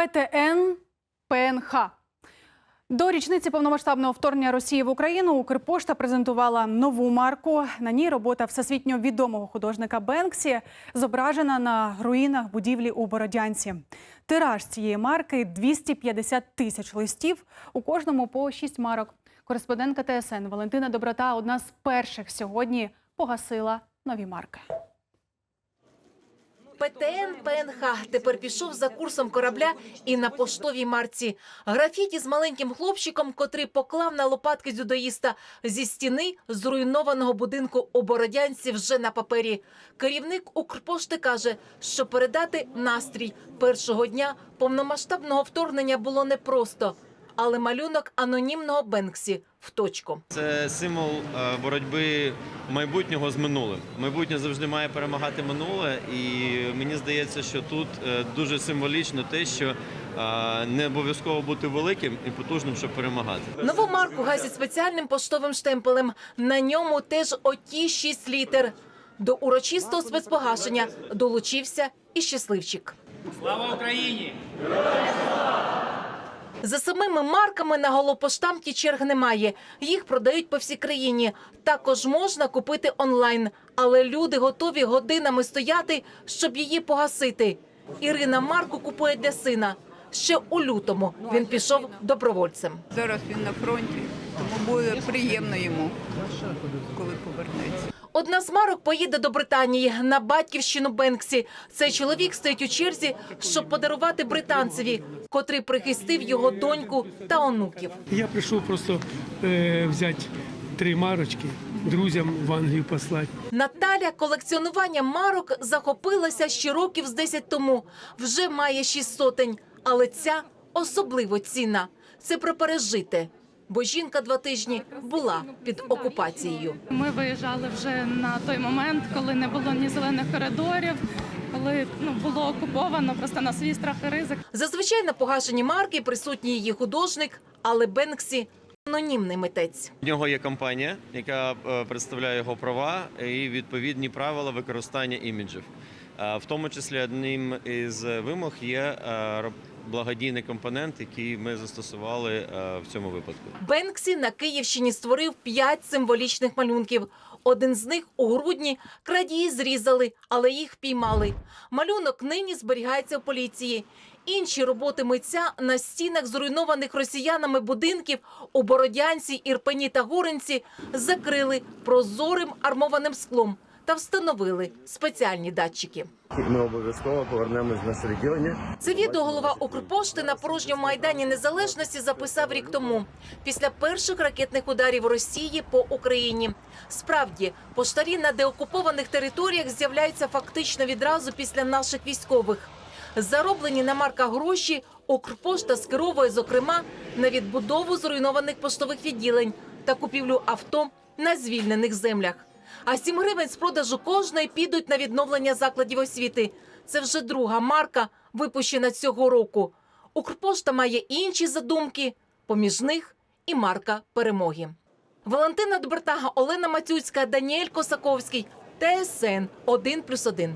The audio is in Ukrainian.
ПТН ПНХ. До річниці повномасштабного вторгнення Росії в Україну Укрпошта презентувала нову марку. На ній робота всесвітньо відомого художника Бенксі зображена на руїнах будівлі у Бородянці. Тираж цієї марки 250 тисяч листів. У кожному по шість марок. Кореспондентка ТСН Валентина Доброта одна з перших сьогодні погасила нові марки. ПТН ПНХ тепер пішов за курсом корабля і на поштовій марці. Графіті з маленьким хлопчиком, котрий поклав на лопатки дзюдоїста зі стіни зруйнованого будинку у Бородянці вже на папері. Керівник Укрпошти каже, що передати настрій першого дня повномасштабного вторгнення було непросто, але малюнок анонімного Бенксі в точку. Це символ е, боротьби майбутнього з минулим. Майбутнє завжди має перемагати минуле, і мені здається, що тут е, дуже символічно те, що е, не обов'язково бути великим і потужним, щоб перемагати. Нову марку гасять спеціальним поштовим штемпелем. На ньому теж оті шість літер. До урочистого спецпогашення долучився і щасливчик. Слава Україні! За самими марками на голопоштамті черг немає. Їх продають по всій країні. Також можна купити онлайн, але люди готові годинами стояти, щоб її погасити. Ірина марку купує для сина. Ще у лютому він пішов добровольцем. Зараз він на фронті, тому буде приємно йому, коли повернеться. Одна з марок поїде до Британії на батьківщину Бенксі. Цей чоловік стоїть у черзі, щоб подарувати британцеві, котрий прихистив його доньку та онуків. Я прийшов просто е, взяти три марочки, друзям в Англію послати. Наталя колекціонуванням марок захопилася ще років з 10 тому. Вже має шість сотень, але ця особливо цінна. Це про пережите. Бо жінка два тижні була під окупацією. Ми виїжджали вже на той момент, коли не було ні зелених коридорів, коли ну було окуповано просто на свій страх і ризик. Зазвичай на погашенні марки присутній її художник, але Бенксі анонімний митець. В нього є компанія, яка е, представляє його права і відповідні правила використання іміджів. Е, В тому числі одним із вимог є е, благодійний компонент, який ми застосували е, в цьому випадку. Бенксі на Київщині створив п'ять символічних малюнків. Один з них у грудні крадії зрізали, але їх впіймали. Малюнок нині зберігається в поліції. Інші роботи митця на стінах зруйнованих росіянами будинків у Бородянці, Ірпені та Горинці закрили прозорим армованим склом та встановили спеціальні датчики. Ми обов'язково повернемось на середілення. Це відео голова Укрпошти на порожньому майдані незалежності записав рік тому, після перших ракетних ударів Росії по Україні. Справді, поштарі на деокупованих територіях з'являються фактично відразу після наших військових. Зароблені на марках гроші Укрпошта скеровує, зокрема, на відбудову зруйнованих поштових відділень та купівлю авто на звільнених землях. А 7 гривень з продажу кожної підуть на відновлення закладів освіти. Це вже друга марка, випущена цього року. Укрпошта має інші задумки, поміж них і марка перемоги. Валентина Добертага, Олена Мацюцька, Даніель Косаковський, ТСН 1+,1.